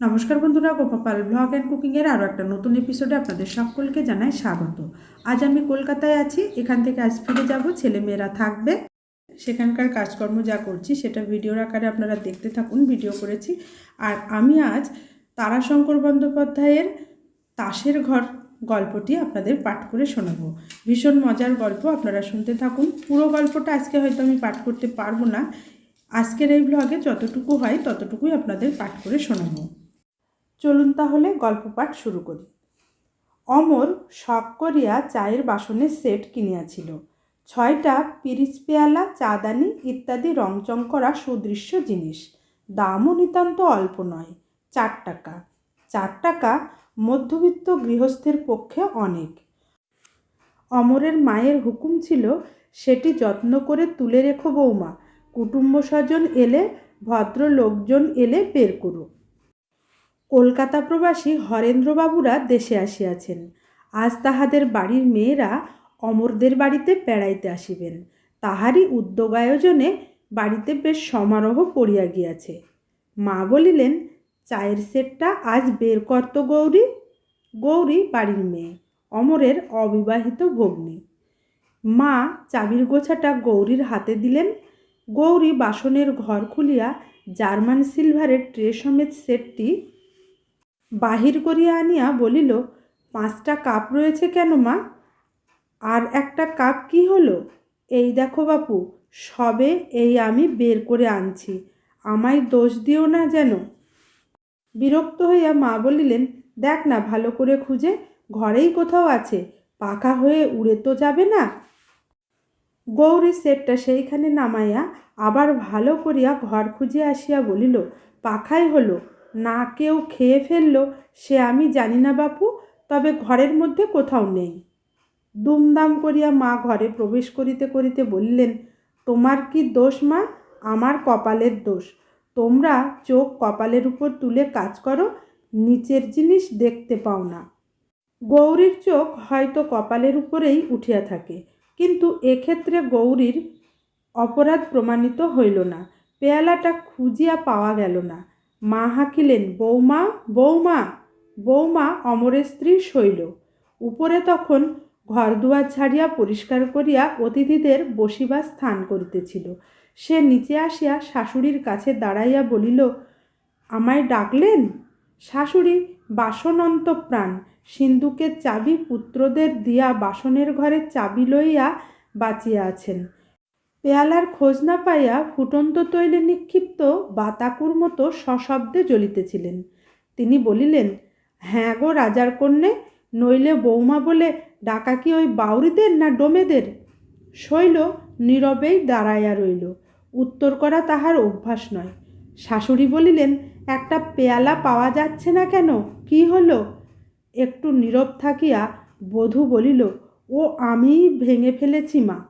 নমস্কার বন্ধুরা Gopal blog and কুকিংয়ের আরও একটা নতুন এপিসোডে আপনাদের সকলকে জানাই স্বাগত। আজ আমি কলকাতায় আছি, এখান থেকে আজ ফিরে যাব ছেলেমেয়েরা থাকবে। সেখানকার কাজকর্ম যা করছি, সেটা ভিডিওর আকারে আপনারা দেখতে থাকুন ভিডিও করেছি। আর আমি আজ তারাশঙ্কর বন্দ্যোপাধ্যায়ের তাসের ঘর গল্পটি আপনাদের পাঠ করে শোনাবো। ভীষণ মজার গল্প, আপনারা শুনতে থাকুন। পুরো গল্পটা আজকে হয়তো আমি পাঠ করতে পারব না। আজকের এই ব্লগে যতটুকু হয়, ততটুকুই আপনাদের পাঠ করে শোনাবো। চলুন তাহলে গল্প পাঠ শুরু করি। অমর শখ করিয়া চায়ের বাসনের সেট কিনিয়াছিল। ছয়টা পিরিচ পেয়ালা, চাদানি ইত্যাদি রংচং করা সুদৃশ্য জিনিস। দামও নিতান্ত অল্প নয়, চার টাকা। চার টাকা মধ্যবিত্ত গৃহস্থের পক্ষে অনেক। অমরের মায়ের হুকুম ছিল, সেটি যত্ন করে তুলে রেখো বৌমা। কুটুম্ব স্বজন এলে ভদ্র লোকজন এলে বের করো। কলকাতা প্রবাসী হরেন্দ্রবাবুরা দেশে আসিয়াছেন। আজ তাহাদের বাড়ির মেয়েরা অমরদের বাড়িতে বেড়াইতে আসিবেন। তাহারই উদ্যোগ আয়োজনে বাড়িতে বেশ সমারোহ পড়িয়া গিয়াছে। মা বলিলেন, চায়ের সেটটা আজ বের করত গৌরী। গৌরী বাড়ির মেয়ে, অমরের অবিবাহিত ভগ্নী। মা চাবির গোছাটা গৌরীর হাতে দিলেন। গৌরী বাসনের ঘর খুলিয়া জার্মান সিলভারের ট্রে সমেত সেটটি বাহির করিয়া আনিয়া বলিল, পাঁচটা কাপ রয়েছে কেন মা? আর একটা কাপ কি হলো? এই দেখো বাপু, সবে এই আমি বের করে আনছি, আমায় দোষ দিও না যেন। বিরক্ত হইয়া মা বলিলেন, দেখ না, ভালো করে খুঁজে, ঘরেই কোথাও আছে, পাকা হয়ে উড়ে তো যাবে না? গৌরী সেটটা সেইখানে নামাইয়া আবার ভালো করিয়া ঘর খুঁজে আসিয়া বলিল, পাখাই হলো না কেউ খেয়ে ফেলল সে আমি জানি না বাপু, তবে ঘরের মধ্যে কোথাও নেই। দুমদাম করিয়া মা ঘরে প্রবেশ করিতে করিতে বললেন, তোমার কি দোষ মা? আমার কপালের দোষ। তোমরা চোখ কপালের উপর তুলে কাজ করো, নিচের জিনিস দেখতে পাও না। গৌরীর চোখ হয়তো কপালের উপরেই উঠিয়া থাকে, কিন্তু এক্ষেত্রে গৌরীর অপরাধ প্রমাণিত হইল না। পেয়ালাটা খুঁজিয়া পাওয়া গেল না। মা হাঁকিলেন, বৌমা বৌমা বৌমা অমরের স্ত্রী শৈল। উপরে তখন ঘরদুয়ার ছাড়িয়া পরিষ্কার করিয়া অতিথিদের বসিবার স্থান করিতেছিল। সে নিচে আসিয়া শাশুড়ির কাছে দাঁড়াইয়া বলিল, আমায় ডাকলেন? শাশুড়ি বাসনন্ত প্রাণ সিন্ধুকের চাবি পুত্রদের দিয়া বাসনের ঘরে চাবি লইয়া বাঁচিয়া আছেন। পেয়ালার খোঁজ না পাইয়া ফুটন্ত তৈলে নিক্ষিপ্ত বাতাকুর মতো সশব্দে জ্বলিতেছিলেন। তিনি বলিলেন হ্যাঁ গো রাজার কন্যে, নইলে বৌমা বলে ডাকা কি ওই বাউরিদের না ডোমেদের? শৈল নীরবেই দাঁড়াইয়া রইল। উত্তর করা তাহার অভ্যাস নয়। শাশুড়ি বলিলেন, একটা পেয়ালা পাওয়া যাচ্ছে না কেন? কি হলো? একটু নীরব থাকিয়া বধূ বলিল, ও আমিই ভেঙে ফেলেছি মা।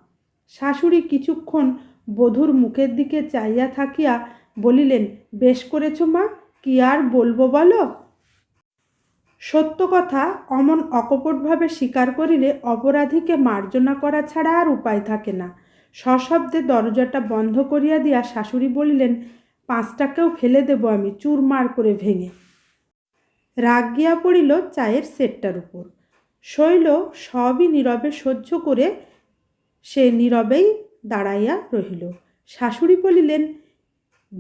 শাশুড়ি কিছুক্ষণ বধূর মুখের দিকে চাইয়া থাকিয়া বলিলেন, বেশ করেছ মা, কি আর বলব বলো? সত্য কথা, অমন অকপটভাবে স্বীকার করিলে অপরাধীকে মার্জনা করা ছাড়া আর উপায় থাকে না। সশব্দে দরজাটা বন্ধ করিয়া দিয়া শাশুড়ি বলিলেন, পাঁচটাকেও ফেলে দেব আমি, চুরমার করে ভেঙে। রাগ গিয়া পড়িল চায়ের সেটটার উপর। শৈল সবই নীরবে সহ্য করে সে নীরবেই দাঁড়াইয়া রহিল। শাশুড়ি বলিলেন,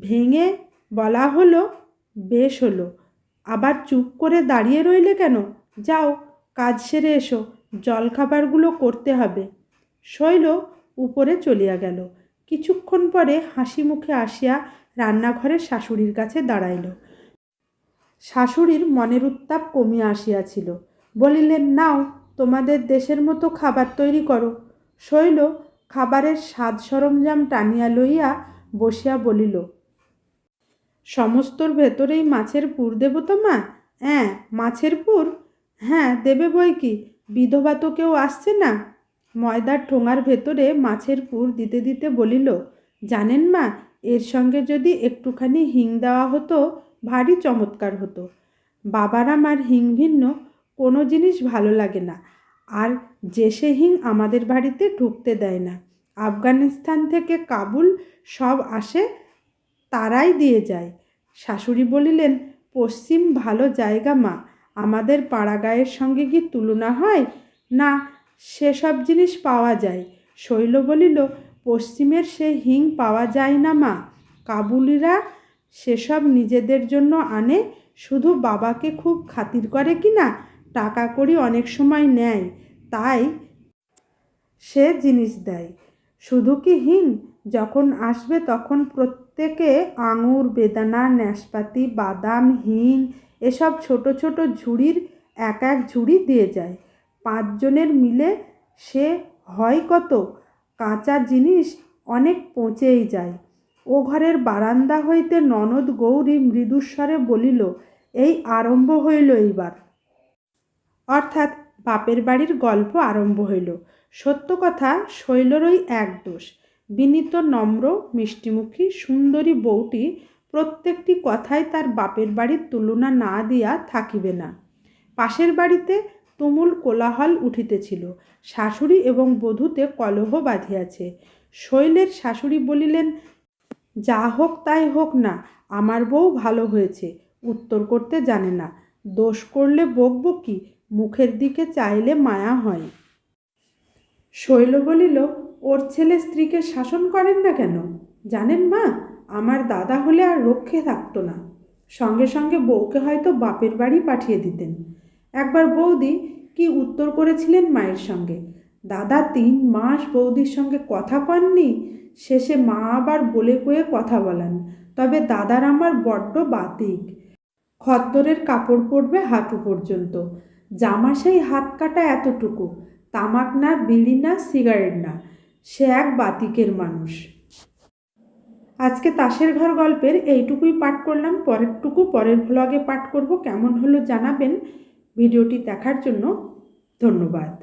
ভেঙে বলা হলো, বেশ হলো। আবার চুপ করে দাঁড়িয়ে রইলে কেন? যাও, কাজ সেরে এসো, জলখাবারগুলো করতে হবে। শৈল উপরে চলিয়া গেল। কিছুক্ষণ পরে হাসি মুখে আসিয়া রান্নাঘরে শাশুড়ির কাছে দাঁড়াইল। শাশুড়ির মনের উত্তাপ কমিয়া আসিয়াছিল। বলিলেন, নাও, তোমাদের দেশের মতো খাবার তৈরি করো। শৈল খাবারের স্বাদ সরঞ্জাম টানিয়া লইয়া বসিয়া বলিল, সমস্তর ভেতরেই মাছের পুর দেব তো মা? হ্যাঁ মাছের পুর? হ্যাঁ দেবে বই কি? বিধবা তো কেউ আসছে না? ময়দার ঠোঙার ভেতরে মাছের পুর দিতে দিতে বলিল, জানেন মা, এর সঙ্গে যদি একটুখানি হিং দেওয়া হতো, ভারী চমৎকার হতো। বাবার আমার হিং ভিন্ন, কোনো জিনিস ভালো লাগে না। আর যে সে হিং আমাদের বাড়িতে ঢুকতে দেয় না। আফগানিস্তান থেকে কাবুল সব আসে, তারাই দিয়ে যায়। শাশুড়ি বলিলেন, পশ্চিম ভালো জায়গা মা, আমাদের পাড়াগাঁয়ের সঙ্গে কি তুলনা হয়? না, সেসব জিনিস পাওয়া যায়। শৈল বলিল, পশ্চিমের সে হিং পাওয়া যায় না মা। কাবুলিরা সেসব নিজেদের জন্য আনে, শুধু বাবাকে খুব খাতির করে কি না? টাকা কড়ি অনেক সময় নেয়। তাই সে জিনিস দেয়। শুধু কি হিং যখন আসবে তখন প্রত্যেকে আঙুর, বেদানা, ন্যাসপাতি, বাদাম হিং এসব ছোট ছোট ঝুড়ির এক এক ঝুড়ি দিয়ে যায়। পাঁচজনের মিলে সে হয় কত? কাঁচা জিনিস অনেক পচেই যায়। ও ঘরের বারান্দা হইতে ননদ গৌরী মৃদুস্বরে বলিল, এই আরম্ভ হইল এইবার। অর্থাৎ বাপের বাড়ির গল্প আরম্ভ হইল। সত্য কথা শৈলরই এক দোষ। বিনীত, নম্র, মিষ্টিমুখী, সুন্দরী বউটি প্রত্যেকটি কথায় তার বাপের বাড়ির তুলনা না দিয়া থাকিবে না। পাশের বাড়িতে তুমুল কোলাহল উঠিতেছিল। শাশুড়ি এবং বধূতে কলহ বাঁধিয়াছে। শৈলের শাশুড়ি বলিলেন, যা হোক তাই হোক না, আমার বউ ভালো হয়েছে, উত্তর করতে জানে না। দোষ করলে বকবো কি? মুখের দিকে চাইলে মায়া হয়। শৈল বলিল, ওর ছেলে স্ত্রীকে শাসন করেন না কেন? জানেন মা, আমার দাদা হলে আর রক্ষে থাকতো না। সঙ্গে সঙ্গে বউকে হয়তো বাপের বাড়ি পাঠিয়ে দিতেন। একবার বৌদি কি উত্তর করেছিলেন মায়ের সঙ্গে? দাদা তিন মাস বৌদির সঙ্গে কথা কননি, শেষে মা আবার বলে কয়ে কথা বলেন। তবে দাদার আমার বড্ড বাতিক। খদ্দরের কাপড় পরবে হাঁটু পর্যন্ত। জামা সেই হাত কাটা এতটুকু, তামাক না, বিড়ি না, সিগারেট না, সে এক বাতিকের মানুষ। আজকে তাসের ঘর গল্পের এইটুকুই পাঠ করলাম, পরেরটুকু পরের ভ্লগে পাঠ করব, কেমন হলো জানাবেন। ভিডিওটি দেখার জন্য ধন্যবাদ।